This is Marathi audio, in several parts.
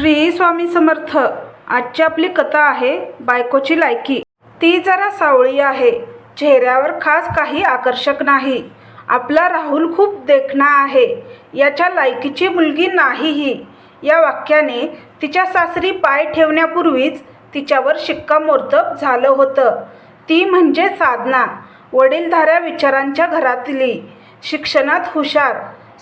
श्री स्वामी समर्थ. आजची आपली कथा आहे बायकोची लायकी. ती जरा सावळी आहे. चेहऱ्यावर खास काही आकर्षक नाही. आपला राहुल खूप देखणा आहे. याच्या लायकीची मुलगी नाही ही या वाक्याने तिच्या सासरी पाय ठेवण्यापूर्वीच तिच्यावर शिक्कामोर्तब झालं होतं. ती म्हणजे साधना. वडीलधाऱ्या विचारांच्या घरातली. शिक्षणात हुशार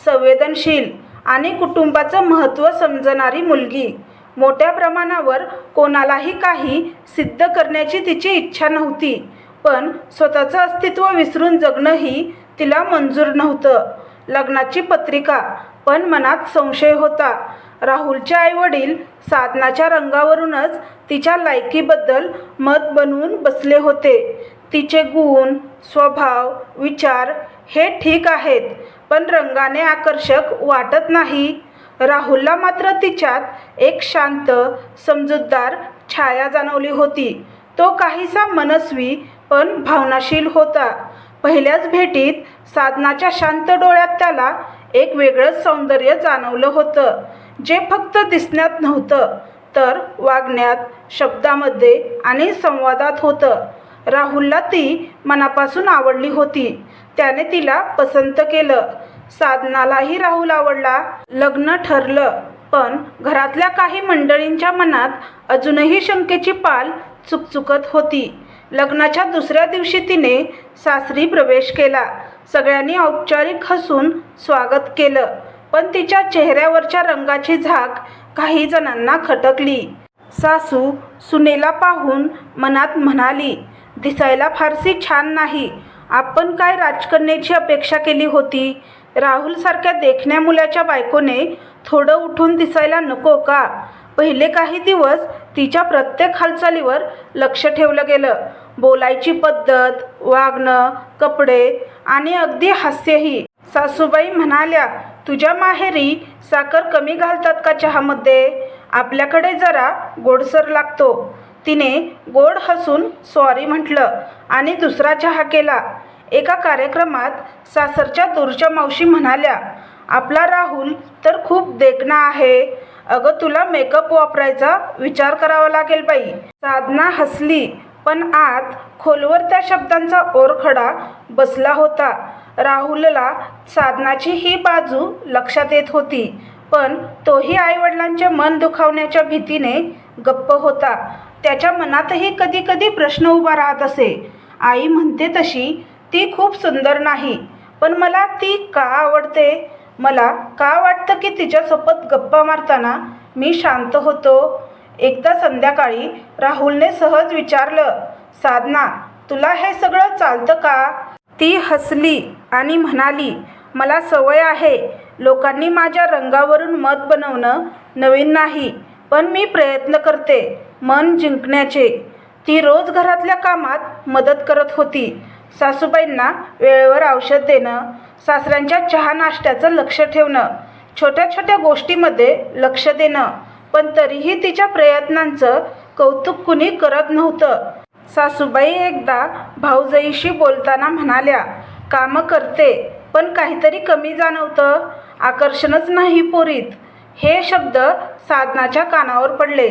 संवेदनशील आणि कुटुंबाचं महत्त्व समजणारी मुलगी. मोठ्या प्रमाणावर कोणालाही काही सिद्ध करण्याची तिची इच्छा नव्हती. पण स्वतःचं अस्तित्व विसरून जगणंही तिला मंजूर नव्हतं. लग्नाची पत्रिका पण मनात संशय होता. राहुलचे आईवडील साधनाच्या रंगावरूनच तिच्या लायकीबद्दल मत बनवून बसले होते. तिचे गुण स्वभाव विचार हे ठीक आहेत पण रंगाने आकर्षक वाटत नाही. राहुलला मात्र तिच्यात एक शांत समजूतदार छाया जाणवली होती. तो काहीसा मनस्वी पण भावनाशील होता. पहिल्याच भेटीत साधनाच्या शांत डोळ्यात त्याला एक वेगळंच सौंदर्य जाणवलं होतं जे फक्त दिसण्यात नव्हतं तर वागण्यात शब्दामध्ये आणि संवादात होतं. राहुलला ती मनापासून आवडली होती. त्याने तिला पसंत केलं. साधनालाही राहुल आवडला. लग्न ठरलं पण घरातल्या काही मंडळींच्या मनात अजूनही शंकेची पाल चुकचुकत होती. लग्नाच्या दुसऱ्या दिवशी तिने सासरी प्रवेश केला. सगळ्यांनी औपचारिक हसून स्वागत केलं पण तिच्या चेहऱ्यावरच्या रंगाची झाक काही जणांना खटकली. सासू सुनेला पाहून मनात म्हणाली दिसायला फारसी छान नाही. आपण काय राजकन्याची अपेक्षा केली होती? राहुलसारख्या देखण्या मुलाच्या बायकोने थोडं उठून दिसायला नको का? पहिले काही दिवस तिच्या प्रत्येक हालचालीवर लक्ष ठेवलं गेलं. बोलायची पद्धत वागणं कपडे आणि अगदी हास्यही. सासूबाई म्हणाल्या तुझ्या माहेरी साखर कमी घालतात का चहामध्ये? आपल्याकडे जरा गोडसर लागतो. तिने गोड हसून सॉरी म्हटलं आणि दुसरा चहा केला. एका कार्यक्रमात सासरच्या दूरच्या मावशी म्हणाल्या आपला राहुल तर खूप देखणा आहे. अगं तुला मेकअप वापरायचा विचार करावा लागेल बाई. साधना हसली पण आत खोलवर त्या शब्दांचा ओरखडा बसला होता. राहुलला साधनाची ही बाजू लक्षात येत होती पण तोही आईवडिलांचे मन दुखावण्याच्या भीतीने गप्प होता. त्याच्या मनातही कधी कधी प्रश्न उभा राहत असे. आई म्हणते तशी ती खूप सुंदर नाही पण मला ती का आवडते? मला का वाटतं की तिच्यासोबत गप्पा मारताना मी शांत होतो? एकदा संध्याकाळी राहुलने सहज विचारलं साधना तुला हे सगळं चालतं का? ती हसली आणि म्हणाली मला सवय आहे लोकांनी माझ्या रंगावरून मत बनवणं नवीन नाही पण मी प्रयत्न करते. मन जिंकण्याचे. ती रोज घरातल्या कामात मदत करत होती. सासूबाईंना वेळेवर औषध देणं सासऱ्यांच्या चहा नाश्त्याचं लक्ष ठेवणं छोट्या छोट्या गोष्टीमध्ये लक्ष देणं पण तरीही तिच्या प्रयत्नांचं कौतुक कुणी करत नव्हतं. सासूबाई एकदा भाऊजाईशी बोलताना म्हणाल्या कामं करते पण काहीतरी कमी जाणवतं. आकर्षणच नाही पोरीत. हे शब्द साधनाच्या कानावर पडले.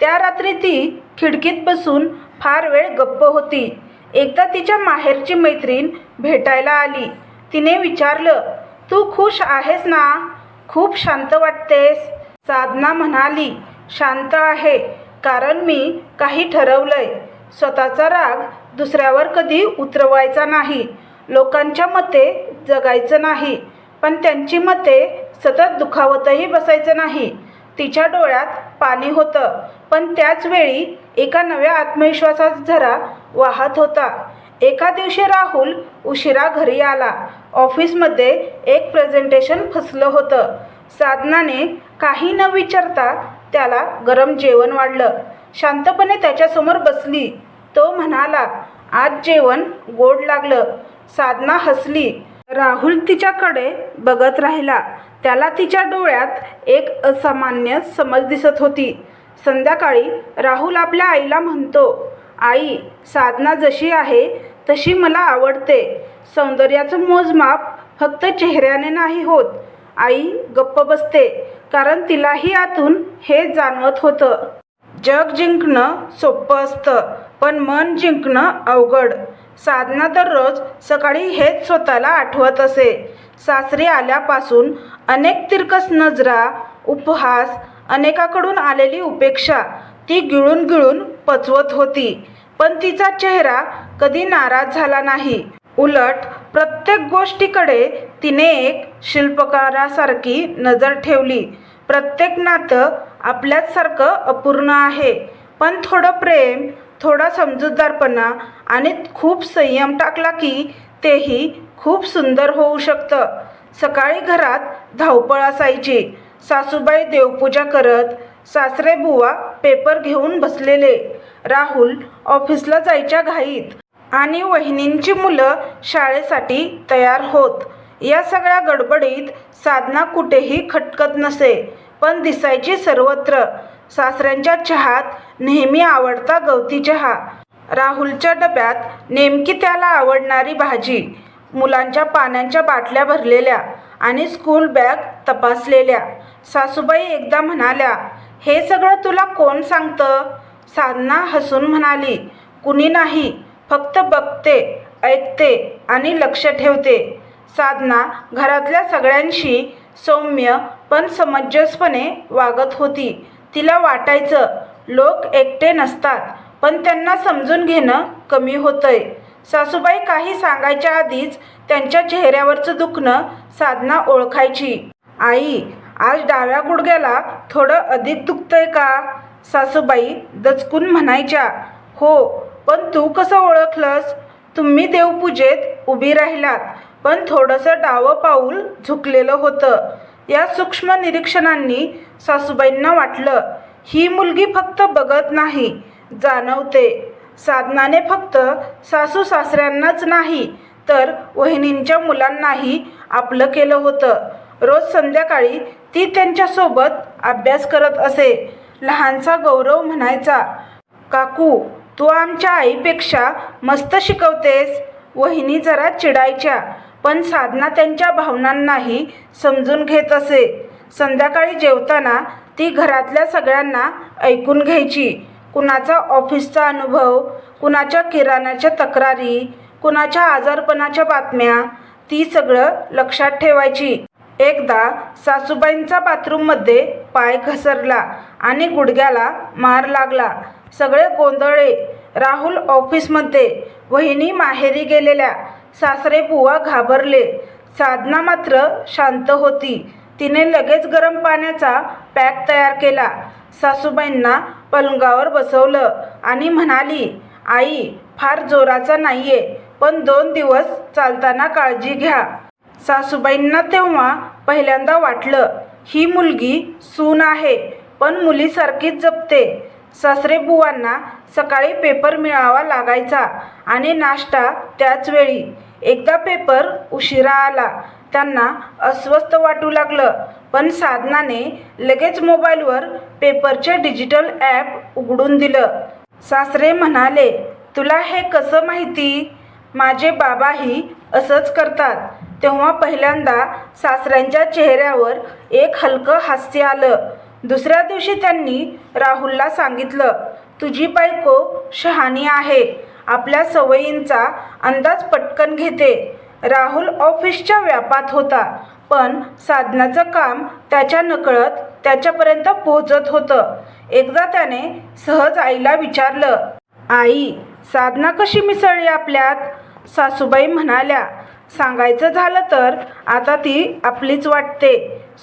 त्या रात्री ती खिडकीत बसून फार वेळ गप्प होती. एकदा तिच्या माहेरची मैत्रीण भेटायला आली. तिने विचारलं तू खुश आहेस ना? खूप शांत वाटतेस. साधना म्हणाली शांत आहे कारण मी काही ठरवलंय. स्वतःचा राग दुसऱ्यावर कधी उतरवायचा नाही. लोकांच्या मते जगायचं नाही पण त्यांची मते सतत दुखावतही बसायचं नाही. तिच्या डोळ्यात पाणी होतं. पण त्याचवेळी एका नव्या आत्मविश्वासाचा झरा वाहत होता. एका दिवशी राहुल उशिरा घरी आला. ऑफिसमध्ये एक प्रेझेंटेशन फसलं होतं. साधनाने काही न विचारता त्याला गरम जेवण वाढलं. शांतपणे त्याच्यासमोर बसली. तो म्हणाला आज जेवण गोड लागलं. साधना हसली. राहुल तिच्याकडे बघत राहिला. त्याला तिच्या डोळ्यात एक असामान्य समज दिसत होती. संध्याकाळी राहुल आपल्या आईला म्हणतो आई साधना जशी आहे तशी मला आवडते. सौंदर्याचं मोजमाप फक्त चेहऱ्याने नाही होत. आई गप्प बसते कारण तिलाही आतून हे जाणवत होतं. जग जिंकणं सोपं असतं पण मन जिंकणं अवघड. साधना दररोज सकाळी हेच स्वतःला आठवत असे. सासरी आल्यापासून अनेक तिरकस नजरा उपहास अनेकाकडून आलेली उपेक्षा ती गिळून गिळून पचवत होती. पण तिचा चेहरा कधी नाराज झाला नाही. उलट प्रत्येक गोष्टीकडे तिने एक शिल्पकारासारखी नजर ठेवली. प्रत्येक नातं आपल्याचसारखं अपूर्ण आहे. पण थोडं प्रेम थोडा समजूतदारपणा आणि खूप संयम टाकला की तेही खूप सुंदर होऊ शकतं. सकाळी घरात धावपळ असायची. सासूबाई देवपूजा करत सासरे बुवा पेपर घेऊन बसलेले. राहुल ऑफिसला जायच्या घाईत. आणि वहिनींची मुलं शाळेसाठी तयार होत. या सगळ्या गडबडीत साधना कुठेही खटकत नसे पण दिसायची सर्वत्र. सासऱ्यांच्या चहात नेहमी आवडता गवती चहा. राहुलच्या डब्यात नेमकी त्याला आवडणारी भाजी मुलांच्या पाण्याच्या बाटल्या भरलेल्या आणि स्कूल बॅग तपासलेल्या. सासूबाई एकदा म्हणाल्या हे सगळं तुला कोण सांगतं? साधना हसून म्हणाली कुणी नाही फक्त बघते ऐकते आणि लक्ष ठेवते. साधना घरातल्या सगळ्यांशी सौम्य पण समंजसपणे वागत होती. तिला वाटायचं लोक एकटे नसतात पण त्यांना समजून घेणं कमी होतंय. सासूबाई काही सांगायच्या आधीच त्यांच्या चेहऱ्यावरचं दुखणं साधना ओळखायची. आई आज डाव्या गुडघ्याला थोडं अधिक दुखतंय का? सासूबाई दचकून म्हणायच्या. हो पण तू कसं ओळखलंस? तुम्ही देवपूजेत उभी राहिलात पण थोडंसं डावं पाऊल झुकलेलं होतं. या सूक्ष्म निरीक्षणांनी सासूबाईंना वाटलं ही मुलगी फक्त बघत नाही. जाणवते. साधनाने फक्त सासू सासऱ्यांनाच नाही तर वहिनींच्या मुलांनाही आपलं केलं होतं. रोज संध्याकाळी ती त्यांच्यासोबत अभ्यास करत असे. लहानसा गौरव म्हणायचा काकू तू आमच्या आईपेक्षा मस्त शिकवतेस. वहिनी जरा चिडायच्या पण साधना त्यांच्या भावनांनाही समजून घेत असे. संध्याकाळी जेवताना ती घरातल्या सगळ्यांना ऐकून घ्यायची. कुणाचा ऑफिसचा अनुभव कुणाच्या किराणाच्या तक्रारी कुणाच्या आजारपणाच्या बातम्या ती सगळं लक्षात ठेवायची. एकदा सासूबाईंचा बाथरूममध्ये पाय घसरला आणि गुडघ्याला मार लागला. सगळे गोंधळे राहुल ऑफिसमध्ये वहिनी माहेरी गेलेल्या. सासरे बुवा घाबरले. साधना मात्र शांत होती. तिने लगेच गरम पाण्याचा पॅक तयार केला. सासूबाईंना पलंगावर बसवलं आणि म्हणाली आई फार जोराचा नाहीये पण दोन दिवस चालताना काळजी घ्या. सासूबाईंना तेव्हा पहिल्यांदा वाटलं ही मुलगी सून आहे पण मुलीसारखीच जपते. सासरे बुवांना सकाळी पेपर मिळावा लागायचा आणि नाश्ता त्याच वेळी. एकदा पेपर उशिरा आला त्यांना अस्वस्थ वाटू लागलं. पण साधनाने लगेच मोबाईलवर पेपरचे डिजिटल ॲप उघडून दिलं. सासरे म्हणाले तुला हे कसं माहिती? माझे बाबाही असंच करतात. तेव्हा पहिल्यांदा सासऱ्यांच्या चेहऱ्यावर एक हलकं हास्य आलं. दुसऱ्या दिवशी त्यांनी राहुलला सांगितलं तुझी बायको शहाणी आहे. आपल्या सवयींचा अंदाज पटकन घेते. राहुल ऑफिसच्या व्यापात होता. पण साधनाचं काम त्याच्या नकळत त्याच्यापर्यंत पोहोचत होतं. एकदा त्याने सहज आईला विचारलं आई साधना कशी मिसळली आपल्यात? सासूबाई म्हणाल्या सांगायचं झालं तर आता ती आपलीच वाटते.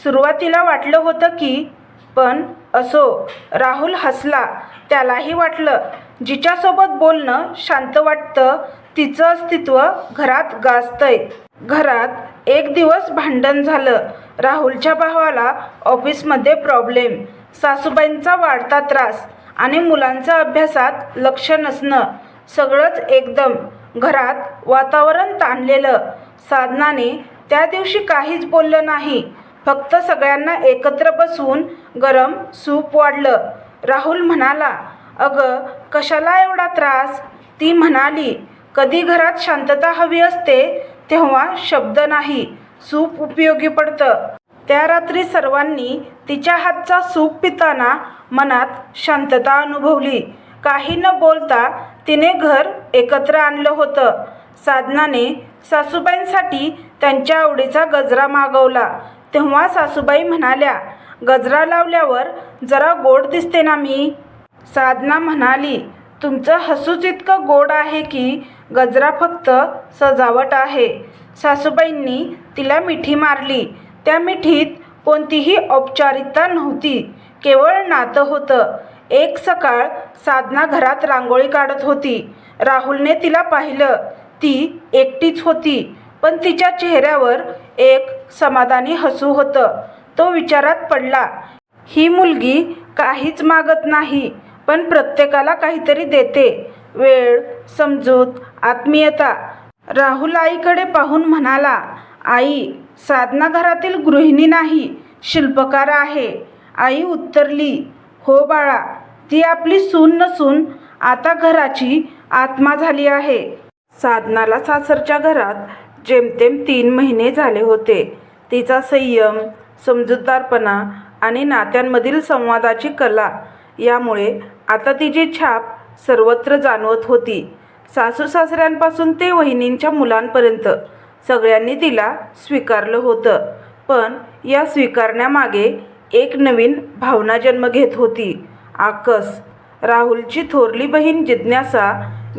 सुरुवातीला वाटलं होतं की पण असो राहुल हसला. त्यालाही वाटलं. जिच्यासोबत बोलणं शांत वाटतं तिचं अस्तित्व घरात गाजतंय. घरात एक दिवस भांडण झालं. राहुलच्या भावाला ऑफिसमध्ये प्रॉब्लेम. सासूबाईंचा वाढता त्रास आणि मुलांचं अभ्यासात लक्ष नसणं. सगळंच एकदम. घरात वातावरण ताणलेलं. साधनाने त्या दिवशी काहीच बोललं नाही. फक्त सगळ्यांना एकत्र बसवून गरम सूप वाढलं. राहुल म्हणाला अगं कशाला एवढा त्रास? ती म्हणाली कधी घरात शांतता हवी असते तेव्हा शब्द नाही सूप उपयोगी पडतं. त्या रात्री सर्वांनी तिच्या हातचा सूप पिताना मनात शांतता अनुभवली. काही न बोलता तिने घर एकत्र आणलं होतं. साधनाने सासूबाईंसाठी त्यांच्या आवडीचा गजरा मागवला. तेव्हा सासूबाई म्हणाल्या गजरा लावल्यावर जरा गोड दिसते ना मी? साधना म्हणाली तुमचं हसूच इतकं गोड आहे की गजरा फक्त सजावट आहे. सासूबाईंनी तिला मिठी मारली. त्या मिठीत कोणतीही औपचारिकता नव्हती. केवळ नातं होतं. एक सकाळ साधना घरात रांगोळी काढत होती. राहुलने तिला पाहिलं. ती एकटीच होती. पण तिच्या चेहऱ्यावर एक समाधानी हसू होतं. तो विचारात पडला ही मुलगी काहीच मागत नाही. पण प्रत्येकाला काहीतरी देते. वेळ समजूत आत्मीयता. राहुल आईकडे पाहून म्हणाला आई साधना घरातील गृहिणी नाही शिल्पकार आहे. आई उत्तरली हो बाळा ती आपली सून नसून आता घराची आत्मा झाली आहे. साधनाला सासरच्या घरात जेमतेम तीन महिने झाले होते. तिचा संयम समजूतदारपणा आणि नात्यांमधील संवादाची कला यामुळे आता तिची छाप सर्वत्र जाणवत होती. सासू सासऱ्यांपासून ते वहिनींच्या मुलांपर्यंत सगळ्यांनी तिला स्वीकारलं होतं. पण या स्वीकारण्यामागे एक नवीन भावना जन्म घेत होती. आकस. राहुलची थोरली बहीण जिज्ञासा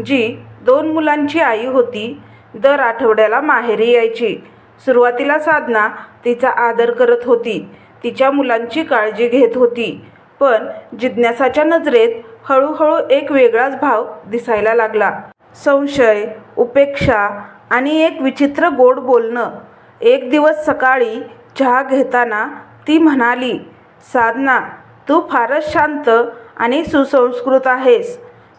जी दोन मुलांची आई होती दर आठवड्याला माहेरी यायची. सुरुवातीला साधना तिचा आदर करत होती. तिच्या मुलांची काळजी घेत होती. पण जिज्ञासाच्या नजरेत हळूहळू एक वेगळाच भाव दिसायला लागला. संशय उपेक्षा आणि एक विचित्र गोड बोलणं. एक दिवस सकाळी चहा घेताना ती म्हणाली साधना तू फारच शांत आणि सुसंस्कृत आहेस.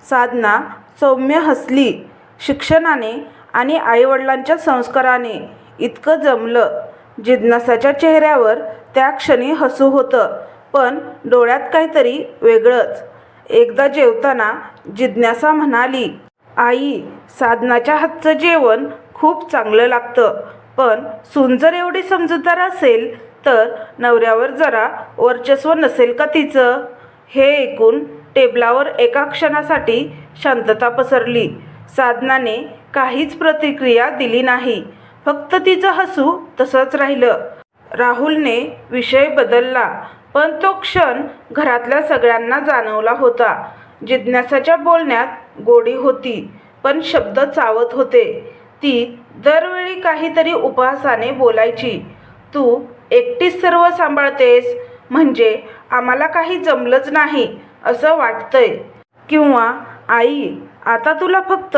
साधना सौम्य हसली. शिक्षणाने आणि आईवडिलांच्या संस्काराने इतकं जमलं. जिज्ञासाच्या चेहऱ्यावर त्या क्षणी हसू होतं. पण डोळ्यात काहीतरी वेगळंच. एकदा जेवताना जिज्ञासा म्हणाली आई साधनाच्या हातचं जेवण खूप चांगलं लागतं पण सून जर एवढी समजूतदार असेल तर नवऱ्यावर जरा वर्चस्व नसेल का तिचं? हे ऐकून टेबलावर एका क्षणासाठी शांतता पसरली. साधनाने काहीच प्रतिक्रिया दिली नाही. फक्त तिचं हसू तसंच राहिलं. राहुलने विषय बदलला. पण तो क्षण घरातल्या सगळ्यांना जाणवला होता. जिज्ञासाच्या बोलण्यात गोडी होती पण शब्द चावत होते. ती दरवेळी काहीतरी उपहासाने बोलायची. तू एकटीच सर्व सांभाळतेस म्हणजे आम्हाला काही जमलंच नाही असं वाटतंय. किंवा आई आता तुला फक्त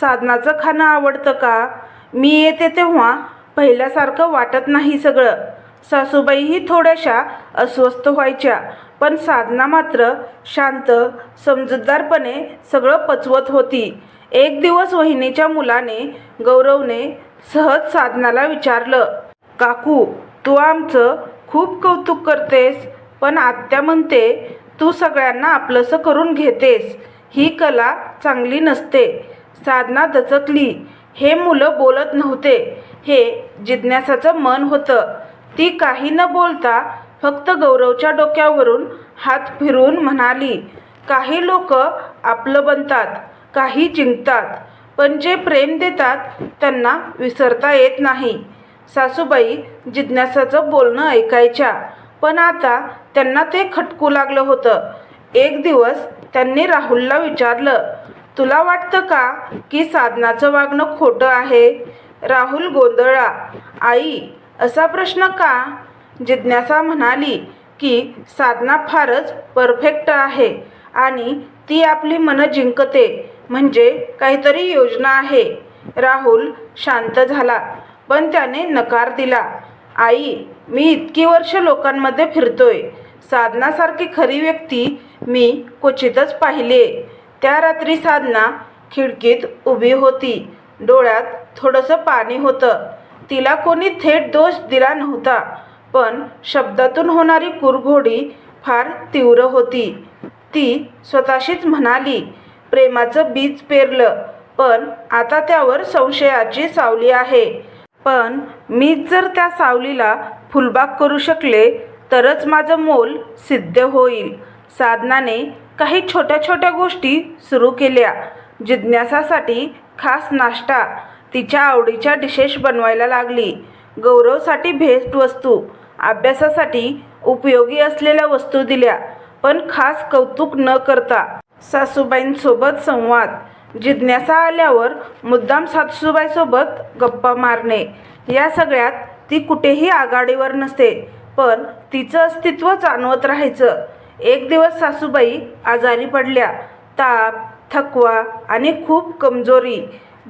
साधनाचं खाणं आवडतं का? मी येते तेव्हा पहिल्यासारखं वाटत नाही सगळं. सासूबाईही थोड्याशा अस्वस्थ व्हायच्या पण साधना मात्र शांत समजूतदारपणे सगळं पचवत होती. एक दिवस वहिनीच्या मुलाने गौरवने सहज साधनाला विचारलं काकू तू आमचं खूप कौतुक करतेस पण आत्या म्हणते तू सगळ्यांना आपलंसं करून घेतेस. ही कला चांगली नसते. साधना दचकली. हे मुलं बोलत नव्हते. हे जिज्ञासाचं मन होतं. ती काही न बोलता फक्त गौरवच्या डोक्यावरून हात फिरवून म्हणाली काही लोक आपलं बनतात काही जिंकतात पण जे प्रेम देतात त्यांना विसरता येत नाही. सासूबाई जिज्ञासाचं बोलणं ऐकायच्या पण आता त्यांना ते खटकू लागलं होतं. एक दिवस त्यांनी राहुलला विचारलं तुला वाटतं का की साधनाचं वागणं खोटं आहे? राहुल गोंधळा आई असा प्रश्न का? जिज्ञासा म्हणाली की साधना फारच परफेक्ट आहे आणि ती आपली मनं जिंकते म्हणजे काहीतरी योजना आहे. राहुल शांत झाला पण त्याने नकार दिला. आई मी इतकी वर्ष लोकांमध्ये फिरतोय. साधनासारखी खरी व्यक्ती मी क्वचितच पाहिली त्या रात्री साधना खिडकीत उभी होती. डोळ्यात थोडंसं पाणी होतं. तिला कोणी थेट दोष दिला नव्हता पण शब्दातून होणारी कुरघोडी फार तीव्र होती. ती स्वतःशीच म्हणाली प्रेमाचं बीज पेरलं पण आता त्यावर संशयाची सावली आहे. पण मीच जर त्या सावलीला फुलबाग करू शकले तरच माझं मोल सिद्ध होईल. साधनाने काही छोट्या छोट्या गोष्टी सुरू केल्या. जिज्ञासासाठी खास नाश्ता तिच्या आवडीच्या डिशेश बनवायला लागली. गौरवसाठी भेटवस्तू अभ्यासासाठी उपयोगी असलेल्या वस्तू दिल्या पण खास कौतुक न करता सासूबाईंसोबत संवाद जिज्ञासा आल्यावर मुद्दाम सासूबाईसोबत गप्पा मारणे. या सगळ्यात ती कुठेही आघाडीवर नसते पण तिचं अस्तित्व जाणवत राहायचं. एक दिवस सासूबाई आजारी पडल्या. ताप थकवा आणि खूप कमजोरी.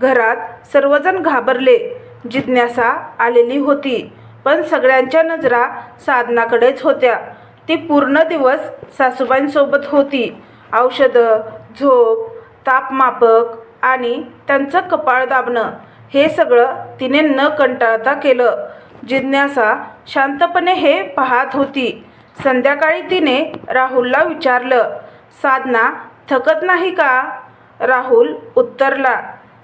घरात सर्वजण घाबरले. जिज्ञासा आलेली होती पण सगळ्यांच्या नजरा साधनाकडेच होत्या. ती पूर्ण दिवस सासूबाईंसोबत होती. औषधं झोप तापमापक आणि त्यांचं कपाळ दाबणं हे सगळं तिने न कंटाळता केलं. जिज्ञासा शांतपणे हे पाहत होती. संध्याकाळी तिने राहुलला विचारलं साधना थकत नाही का? राहुल उत्तरला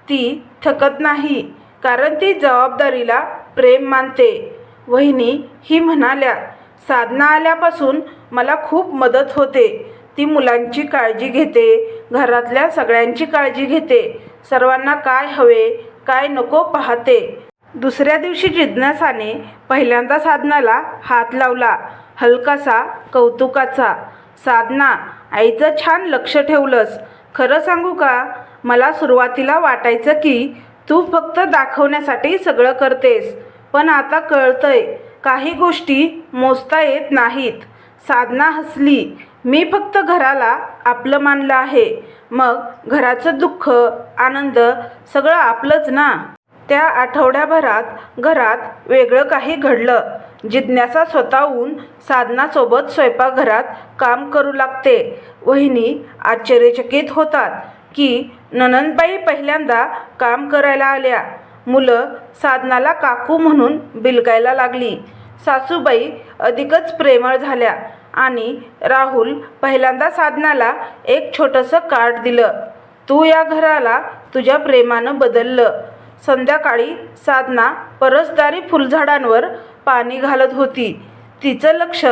ती थकत नाही कारण ती जबाबदारीला प्रेम मानते. वहिनी ही म्हणाल्या साधना आल्यापासून मला खूप मदत होते. ती मुलांची काळजी घेते घरातल्या सगळ्यांची काळजी घेते. सर्वांना काय हवे काय नको पाहते. दुसऱ्या दिवशी जिज्ञासाने पहिल्यांदा साधनाला हात लावला. हलकासा कौतुकाचा. साधना आईचं छान लक्ष ठेवलंस. खरं सांगू का? मला सुरुवातीला वाटायचं की तू फक्त दाखवण्यासाठी सगळं करतेस पण आता कळतंय काही गोष्टी मोजता येत नाहीत. साधना हसली. मी फक्त घराला आपलं मानलं आहे. मग घराचं दुःख आनंद सगळं आपलंच ना? त्या आठवड्याभरात घरात वेगळं काही घडलं. जिज्ञासा स्वतःहून साधनासोबत स्वयंपाकघरात काम करू लागते. वहिनी आश्चर्यचकित होतात की ननंदबाई पहिल्यांदा काम करायला आल्या. मुलं साधनाला काकू म्हणून बिलकायला लागली. सासूबाई अधिकच प्रेमळ झाल्या आणि राहुल पहिल्यांदा साधनाला एक छोटंसं कार्ड दिलं. तू या घराला तुझ्या प्रेमानं बदललं. संध्याकाळी साधना परसदारी फुलझाडांवर पाणी घालत होती. तिचं लक्ष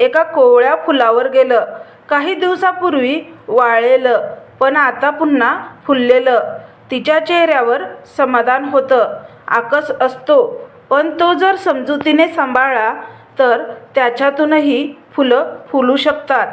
एका कोवळ्या फुलावर गेलं. काही दिवसापूर्वी वाळलेलं. पण आता पुन्हा फुललेलं. तिच्या चेहऱ्यावर समाधान होतं. आकस असतो. पण तो जर समजुतीने सांभाळला तर त्याच्यातूनही फुलं फुलू शकतात.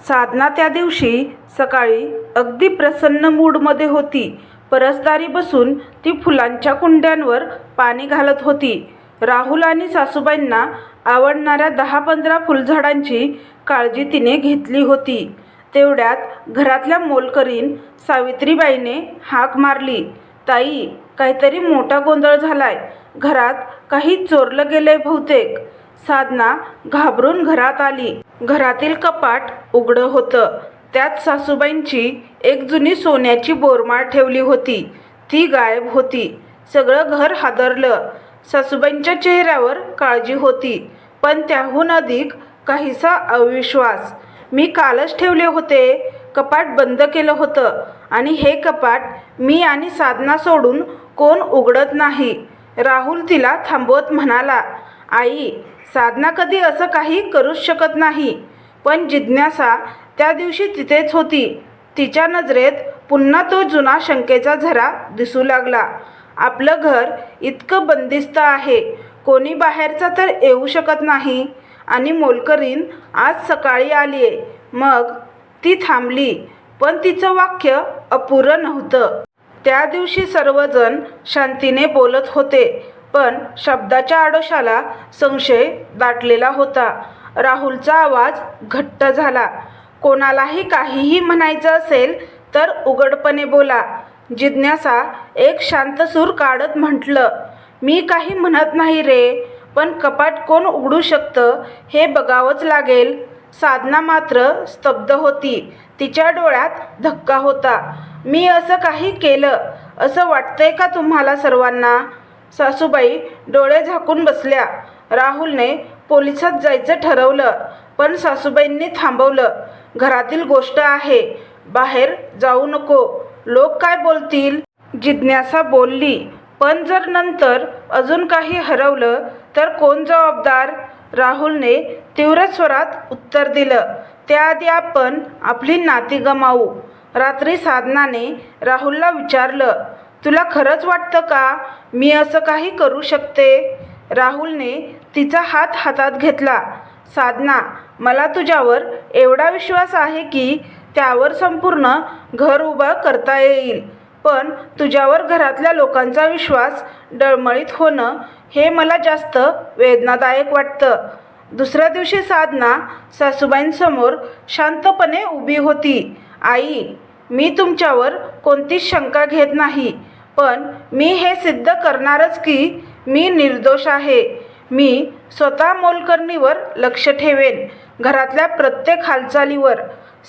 साधना त्या दिवशी सकाळी अगदी प्रसन्न मूडमध्ये होती. परसदारी बसून ती फुलांच्या कुंड्यांवर पाणी घालत होती. राहुल आणि सासूबाईंना आवडणाऱ्या दहा पंधरा फुलझाडांची काळजी तिने घेतली होती. तेवढ्यात घरातल्या मोलकरीण सावित्रीबाईने हाक मारली ताई काहीतरी मोठा गोंधळ झालाय. घरात काही चोरलं गेलंय बहुतेक. साधना घाबरून घरात आली. घरातील कपाट उघडं होतं. त्यात सासूबाईंची एक जुनी सोन्याची बोरमाळ ठेवली होती. ती गायब होती. सगळं घर हादरलं. सासूबाईंच्या चेहऱ्यावर काळजी होती. पण त्याहून अधिक काहीसा अविश्वास. मी कालच ठेवले होते. कपाट बंद केलं होतं. आणि हे कपाट मी आणि साधना सोडून कोण उघडत नाही. राहुल तिला थांबवत म्हणाला आई साधना कधी असं काही करूच शकत नाही. पण जिज्ञासा त्या दिवशी तिथेच होती. तिच्या नजरेत पुन्हा तो जुना शंकेचा झरा दिसू लागला. आपलं घर इतकं बंदिस्त आहे. कोणी बाहेरचा तर येऊ शकत नाही. आणि मोलकरीण आज सकाळी आली आहे मग ती थांबली पण तिचं वाक्य अपुरं नव्हतं. त्या दिवशी सर्वजण शांतीने बोलत होते पण शब्दाच्या आडोशाला संशय दाटलेला होता. राहुलचा आवाज घट्ट झाला. कोणालाही काहीही म्हणायचं असेल तर उघडपणे बोला. जिज्ञासा एक शांत सूर काढत म्हटलं मी काही म्हणत नाही रे. पण कपाट कोण उघडू शकतं हे बघावंच लागेल. साधना मात्र स्तब्ध होती. तिच्या डोळ्यात धक्का होता. मी असं काही केलं? असं वाटतंय का तुम्हाला सर्वांना? सासूबाई डोळे झाकून बसल्या. राहुलने पोलिसात जायचं ठरवलं पण सासूबाईंनी थांबवलं. घरातील गोष्ट आहे. बाहेर जाऊ नको. लोक काय बोलतील? जिज्ञासा बोलली पण जर नंतर अजून काही हरवलं तर कोण जबाबदार? राहुलने तीव्र स्वरात उत्तर दिलं. त्याआधी आपण आपली नाती गमावू. रात्री साधनाने राहुलला विचारलं तुला खरंच वाटतं का मी असं काही करू शकते? राहुलने तिचा हात हातात घेतला. साधना मला तुझ्यावर एवढा विश्वास आहे की त्यावर संपूर्ण घर उभं करता येईल. पण तुझ्यावर घरातल्या लोकांचा विश्वास डळमळीत होणं हे मला जास्त वेदनादायक वाटतं. दुसऱ्या दिवशी साधना सासूबाईंसमोर शांतपणे उभी होती. आई मी तुमच्यावर कोणतीच शंका घेत नाही पण मी हे सिद्ध करणारच की मी निर्दोष आहे. मी स्वतः मोलकरणीवर लक्ष ठेवेन घरातल्या प्रत्येक हालचालीवर.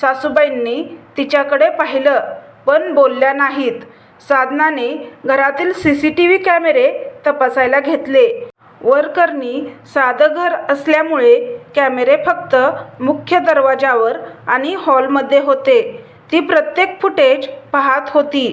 सासूबाईंनी तिच्याकडे पाहिलं. पण बोलल्या नाहीत. साधनाने घरातील सी सी टी व्ही कॅमेरे तपासायला घेतले. वरकरणी साधं घर असल्यामुळे कॅमेरे फक्त मुख्य दरवाजावर आणि हॉलमध्ये होते. ती प्रत्येक फुटेज पाहत होती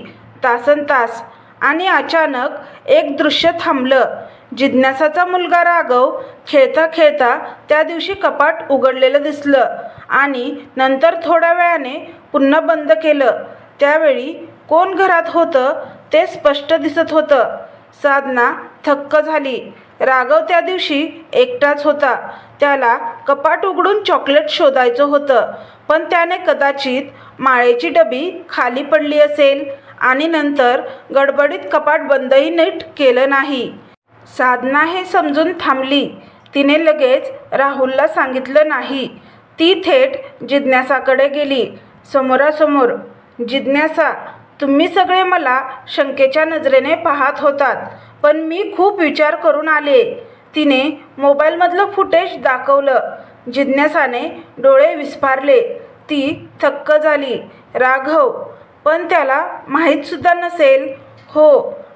तासन तास आणि अचानक एक दृश्य थांबलं. जिज्ञासाचा मुलगा राघव खेळता खेळता त्या दिवशी कपाट उघडलेलं दिसलं आणि नंतर थोड्या वेळाने पुन्हा बंद केलं. त्यावेळी कोण घरात होतं ते स्पष्ट दिसत होतं. साधना थक्क झाली. राघव त्या दिवशी एकटाच होता. त्याला कपाट उघडून चॉकलेट शोधायचं होतं. पण त्याने कदाचित माळेची डबी खाली पडली असेल आणि नंतर गडबडीत कपाट बंदही नीट केलं नाही. साधना हे समजून थांबली. तिने लगेच राहुलला सांगितलं नाही. ती थेट जिज्ञासाकडे गेली. समोरासमोर जिज्ञासा तुम्ही सगळे मला शंकेच्या नजरेने पाहत होतात पण मी खूप विचार करून आले. तिने मोबाईलमधलं फुटेज दाखवलं. जिज्ञासाने डोळे विस्फारले. ती थक्क झाली. राघव पण त्याला माहीतसुद्धा नसेल. हो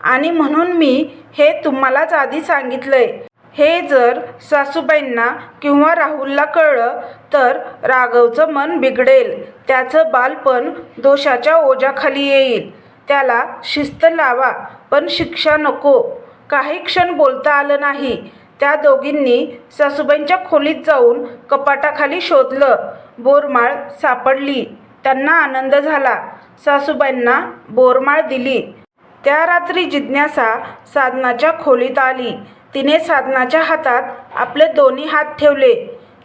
आणि म्हणून मी हे तुम्हालाच आधी सांगितलं आहे हे जर सासूबाईंना किंवा राहुलला कळलं तर राघवचं मन बिघडेल. त्याचं बालपण दोषाच्या ओझ्याखाली येईल. त्याला शिस्त लावा पण शिक्षा नको. काही क्षण बोलता आलं नाही. त्या दोघींनी सासूबाईंच्या खोलीत जाऊन कपाटाखाली शोधलं. बोरमाळ सापडली. त्यांना आनंद झाला. सासूबाईंना बोरमाळ दिली. त्या रात्री जिज्ञासा साधनाच्या खोलीत आली. तिने साधनाच्या हातात आपले दोन्ही हात ठेवले.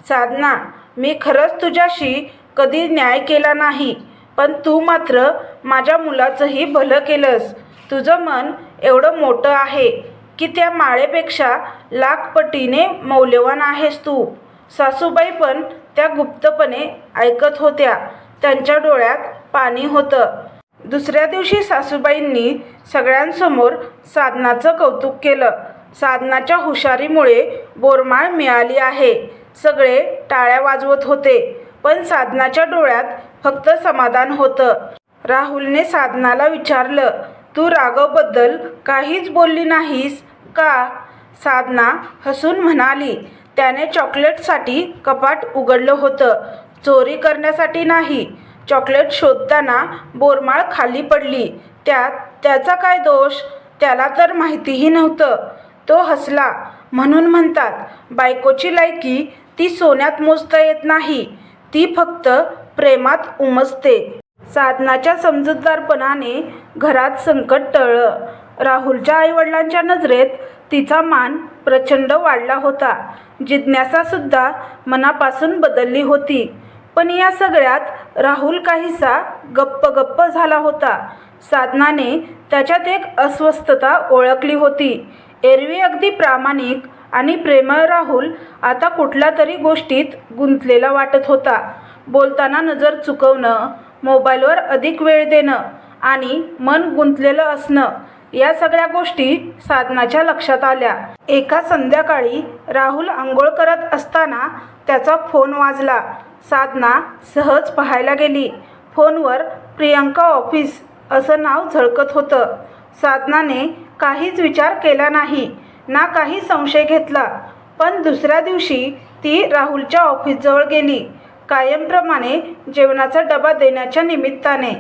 साधना मी खरंच तुझ्याशी कधी न्याय केला नाही पण तू मात्र माझ्या मुलाचंही भलं केलंस. तुझं मन एवढं मोठं आहे की त्या माळेपेक्षा लाखपटीने मौल्यवान आहेस तू. सासूबाई पण त्या गुप्तपणे ऐकत होत्या. त्यांच्या डोळ्यात पाणी होतं. दुसऱ्या दिवशी सासूबाईंनी सगळ्यांसमोर साधनाचं कौतुक केलं. साधनाच्या हुशारीमुळे बोरमाळ मिळाली आहे. सगळे टाळ्या वाजवत होते पण साधनाच्या डोळ्यात फक्त समाधान होतं. राहुलने साधनाला विचारलं तू राघवबद्दल काहीच बोलली नाहीस का? साधना हसून म्हणाली त्याने चॉकलेटसाठी कपाट उघडलं होतं. चोरी करण्यासाठी नाही. चॉकलेट शोधताना बोरमाळ खाली पडली. त्यात त्याचा काय दोष? त्याला तर माहितीही नव्हतं. तो हसला. म्हणून म्हणतात बायकोची लायकी ती सोन्यात मोजता येत नाही. ती फक्त प्रेमात उमजते. साधनाच्या समजूतदारपणाने घरात संकट टळलं. राहुलच्या आईवडिलांच्या नजरेत तिचा मान प्रचंड वाढला होता. जिज्ञासासुद्धा मनापासून बदलली होती. पण या सगळ्यात राहुल काहीसा गप्प गप्प झाला होता. साधनाने त्याच्यात एक अस्वस्थता ओळखली होती. एरवी अगदी प्रामाणिक आणि प्रेमळ राहुल आता कुठल्या तरी गोष्टीत गुंतलेला वाटत होता. बोलताना नजर चुकवणं मोबाईलवर अधिक वेळ देणं आणि मन गुंतलेलं असणं या सगळ्या गोष्टी साधनाच्या लक्षात आल्या. एका संध्याकाळी राहुल आंघोळ करत असताना त्याचा फोन वाजला. साधना सहज पाहायला गेली. फोनवर प्रियंका ऑफिस असं नाव झळकत होतं. साधनाने काहीच विचार केला नाही ना काही संशय घेतला. पण दुसऱ्या दिवशी ती राहुलच्या ऑफिसजवळ गेली. कायमप्रमाणे जेवणाचा डबा देण्याच्या निमित्ताने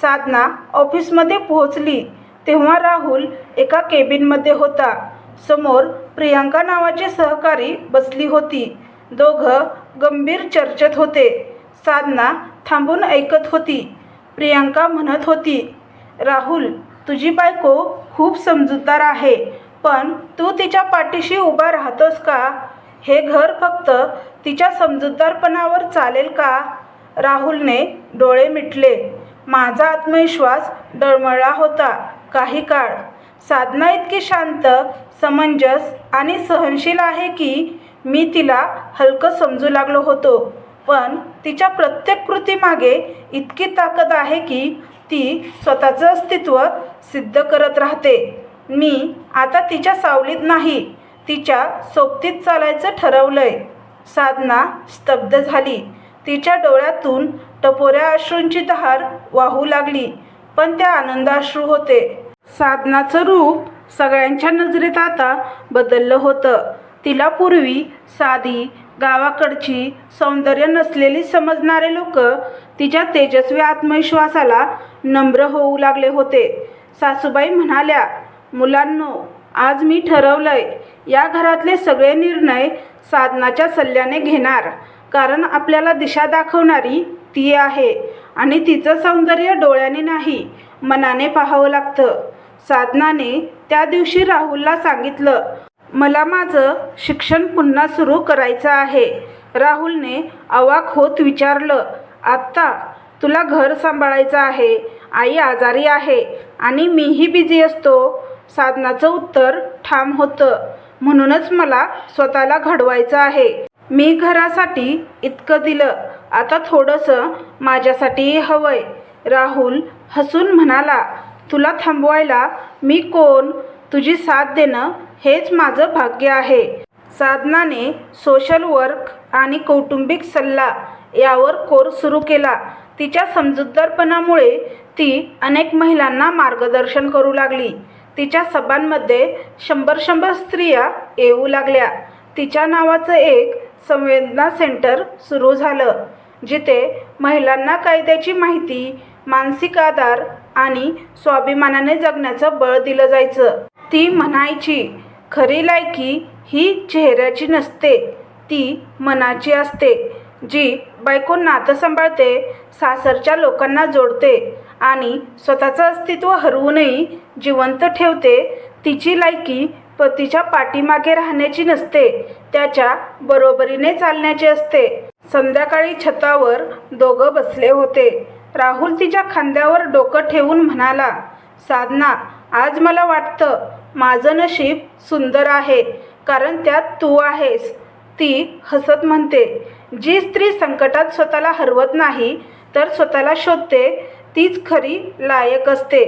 साधना ऑफिसमध्ये पोहोचली. तेव्हा राहुल एका केबिनमध्ये होता. समोर प्रियांका नावाची सहकारी बसली होती. दोघं गंभीर चर्चेत होते. साधना थांबून ऐकत होती. प्रियांका म्हणत होती राहुल तुझी बायको खूप समजूतदार आहे पण तू तिच्या पाठीशी उभा राहतोस का? हे घर फक्त तिच्या समजूतदारपणावर चालेल का? राहुलने डोळे मिटले. माझा आत्मविश्वास डळमळला होता काही काळ. साधना इतकी शांत समंजस आणि सहनशील आहे की मी तिला हलकं समजू लागलो होतो पण तिच्या प्रत्येक कृतीमागे इतकी ताकद आहे की ती स्वतःचं अस्तित्व सिद्ध करत राहते. मी आता तिच्या सावलीत नाही. तिच्या सोबतीत चालायचं ठरवलंय. साधना स्तब्ध झाली. तिच्या डोळ्यातून टपोऱ्या अश्रूंची धार वाहू लागली पण त्या आनंदाश्रू होते. साधनाचं रूप सगळ्यांच्या नजरेत आता बदललं होतं. तिला पूर्वी साधी गावाकडची सौंदर्य नसलेली समजणारे लोक तिच्या तेजस्वी आत्मविश्वासाला नम्र होऊ लागले होते. सासूबाई म्हणाल्या मुलांनो आज मी ठरवलंय या घरातले सगळे निर्णय साधनाच्या सल्ल्याने घेणार. कारण आपल्याला दिशा दाखवणारी ती आहे आणि तिचं सौंदर्य डोळ्याने नाही मनाने पाहावं लागतं. साधनाने त्या दिवशी राहुलला सांगितलं मला माझं शिक्षण पुन्हा सुरू करायचं आहे. राहुलने अवाक होत विचारलं आत्ता तुला घर सांभाळायचं आहे आई आजारी आहे आणि मीही बिझी असतो. साधनाचं उत्तर ठाम होतं. म्हणूनच मला स्वतःला घडवायचं आहे. मी घरासाठी इतकं दिलं. आता थोडंसं माझ्यासाठीही हवंय. राहुल हसून म्हणाला तुला थांबवायला मी कोण? तुझी साथ देणं हेच माझं भाग्य आहे. साधनाने सोशल वर्क आणि कौटुंबिक सल्ला यावर कोर्स सुरू केला. तिच्या समजूतदारपणामुळे ती अनेक महिलांना मार्गदर्शन करू लागली. तिच्या सभांमध्ये शंभर शंभर स्त्रिया येऊ लागल्या. तिच्या नावाचं एक संवेदना सेंटर सुरू झालं जिथे महिलांना कायद्याची माहिती मानसिक आधार आणि स्वाभिमानाने जगण्याचं बळ दिलं जायचं. ती म्हणायची खरी लायकी ही चेहऱ्याची नसते ती मनाची असते. जी बायको नातं सांभाळते सासरच्या लोकांना जोडते आणि स्वतःचं अस्तित्व हरवूनही जिवंत ठेवते तिची लायकी पतीच्या पाठीमागे राहण्याची नसते त्याच्या बरोबरीने चालण्याची असते. संध्याकाळी छतावर दोघं बसले होते. राहुल तिच्या खांद्यावर डोकं ठेवून म्हणाला साधना आज मला वाटतं माझं नशीब सुंदर आहे कारण त्यात तू आहेस. ती हसत म्हणते जी स्त्री संकटात स्वतःला हरवत नाही तर स्वतःला शोधते तीच खरी लायक असते.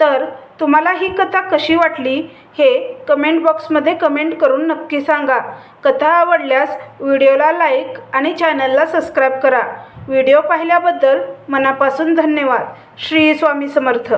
तर तुम्हाला ही कथा कशी वाटली हे कमेंट बॉक्समध्ये कमेंट करून नक्की सांगा. कथा आवडल्यास व्हिडिओला लाईक आणि चॅनलला सबस्क्राईब करा. व्हिडिओ पाहिल्याबद्दल मनापासून धन्यवाद. श्री स्वामी समर्थ.